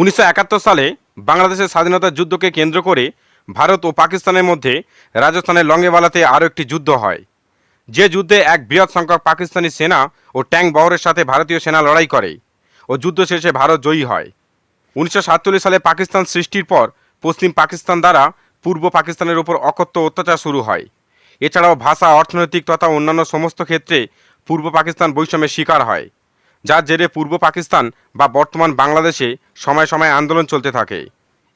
উনিশশো একাত্তর সালে বাংলাদেশের স্বাধীনতার যুদ্ধকে কেন্দ্র করে ভারত ও পাকিস্তানের মধ্যে রাজস্থানের লঙ্গেওয়ালাতে আরও একটি যুদ্ধ হয়। যে যুদ্ধে এক বৃহৎ সংখ্যক পাকিস্তানি সেনা ও ট্যাঙ্ক বহরের সাথে ভারতীয় সেনা লড়াই করে ও যুদ্ধ শেষে ভারত জয়ী হয়। উনিশশো সাতচল্লিশ সালে পাকিস্তান সৃষ্টির পর পশ্চিম পাকিস্তান দ্বারা পূর্ব পাকিস্তানের উপর অকথ্য অত্যাচার শুরু হয়। এছাড়াও ভাষা, অর্থনৈতিক তথা অন্যান্য সমস্ত ক্ষেত্রে পূর্ব পাকিস্তান বৈষম্যের শিকার হয়। যার জেরে পূর্ব পাকিস্তান বা বর্তমান বাংলাদেশে সময় সময় আন্দোলন চলতে থাকে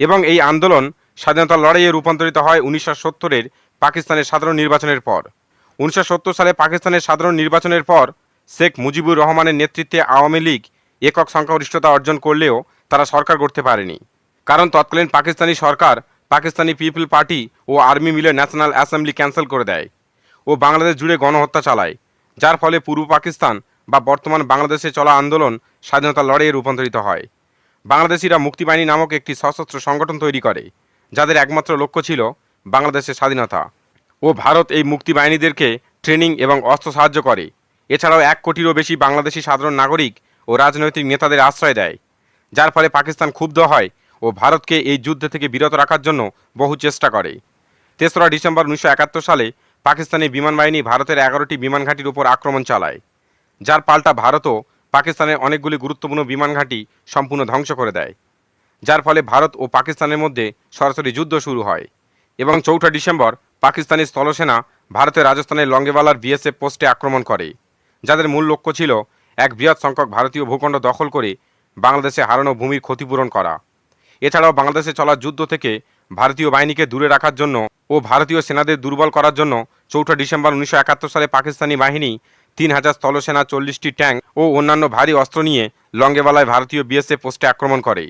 এবং এই আন্দোলন স্বাধীনতা লড়াইয়ে রূপান্তরিত হয় উনিশশো সত্তরের পাকিস্তানের সাধারণ নির্বাচনের পর। উনিশশো সত্তর সালে পাকিস্তানের সাধারণ নির্বাচনের পর শেখ মুজিবুর রহমানের নেতৃত্বে আওয়ামী লীগ একক সংখ্যাগরিষ্ঠতা অর্জন করলেও তারা সরকার করতে পারেনি। কারণ তৎকালীন পাকিস্তানি সরকার পাকিস্তানি পিপল পার্টি ও আর্মি মিলে ন্যাশনাল অ্যাসেম্বলি ক্যান্সেল করে দেয় ও বাংলাদেশ জুড়ে গণহত্যা চালায়। যার ফলে পূর্ব পাকিস্তান বা বর্তমান বাংলাদেশে চলা আন্দোলন স্বাধীনতা লড়াইয়ে রূপান্তরিত হয়। বাংলাদেশিরা মুক্তিবাহিনী নামক একটি সশস্ত্র সংগঠন তৈরি করে, যাদের একমাত্র লক্ষ্য ছিল বাংলাদেশের স্বাধীনতা। ও ভারত এই মুক্তিবাহিনীদেরকে ট্রেনিং এবং অস্ত্র সাহায্য করে। এছাড়াও এক কোটিরও বেশি বাংলাদেশি সাধারণ নাগরিক ও রাজনৈতিক নেতাদের আশ্রয় দেয়, যার ফলে পাকিস্তান ক্ষুব্ধ হয় ও ভারতকে এই যুদ্ধ থেকে বিরত রাখার জন্য বহু চেষ্টা করে। তেসরা ডিসেম্বর উনিশশো একাত্তর সালে পাকিস্তানি বিমান বাহিনী ভারতের এগারোটি বিমান ঘাঁটির উপর আক্রমণ চালায়। যার পাল্টা ভারতও পাকিস্তানের অনেকগুলি গুরুত্বপূর্ণ বিমান ঘাঁটি সম্পূর্ণ ধ্বংস করে দেয়, যার ফলে ভারত ও পাকিস্তানের মধ্যে সরাসরি যুদ্ধ শুরু হয় এবং চৌঠা ডিসেম্বর পাকিস্তানি স্থলসেনা ভারতের রাজস্থানের লঙ্গেওয়ালার বিএসএফ পোস্টে আক্রমণ করে, যাদের মূল লক্ষ্য ছিল এক বৃহৎ সংখ্যক ভারতীয় ভূখণ্ড দখল করে বাংলাদেশে হারানো ভূমির ক্ষতিপূরণ করা। এছাড়াও বাংলাদেশে চলা যুদ্ধ থেকে ভারতীয় বাহিনীকে দূরে রাখার জন্য ও ভারতীয় সেনাদের দুর্বল করার জন্য চৌঠা ডিসেম্বর উনিশশো একাত্তর সালে পাকিস্তানি বাহিনী তিন হাজার স্থলসেনা চল্লিশটি ট্যাঙ্ক ও অন্যান্য ভারী অস্ত্র নিয়ে লঙ্গেওয়ালায় ভারতীয় বিএসএফ পোস্টে আক্রমণ করে।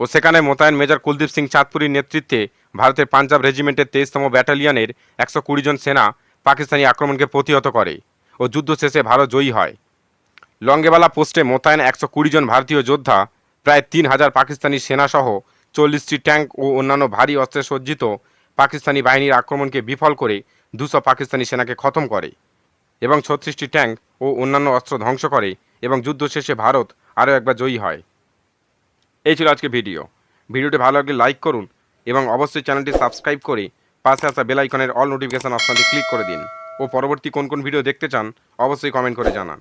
ও সেখানে মোতায়েন মেজর কুলদীপ সিং চাঁদপুরীর নেতৃত্বে ভারতের পাঞ্জাব রেজিমেন্টের তেইশতম ব্যাটালিয়নের একশো কুড়ি জন সেনা পাকিস্তানি আক্রমণকে প্রতিহত করে ও যুদ্ধ শেষে ভারত জয়ী হয়। লঙ্গেওয়ালা পোস্টে মোতায়েন একশো কুড়ি জন ভারতীয় যোদ্ধা, প্রায় তিন হাজার পাকিস্তানি সেনাসহ চল্লিশটি ট্যাঙ্ক ও অন্যান্য ভারী অস্ত্রে সজ্জিত পাকিস্তানি বাহিনীর আক্রমণকে বিফল করে দুশো পাকিস্তানি সেনাকে খতম করে। এবং ছত্রিশটি ট্যাঙ্ক ও অন্যান্য অস্ত্র ধ্বংস করে এবং যুদ্ধ শেষে ভারত আরও একবার জয়ী হয়। এই ছিল আজকে ভিডিও। ভিডিওটি ভালো লাগলে লাইক করুন এবং অবশ্যই চ্যানেলটি সাবস্ক্রাইব করে পাশে আসা বেলাইকনের অল নোটিফিকেশান অপশানটি ক্লিক করে দিন। ও পরবর্তী কোন কোন ভিডিও দেখতে চান, অবশ্যই কমেন্ট করে জানান।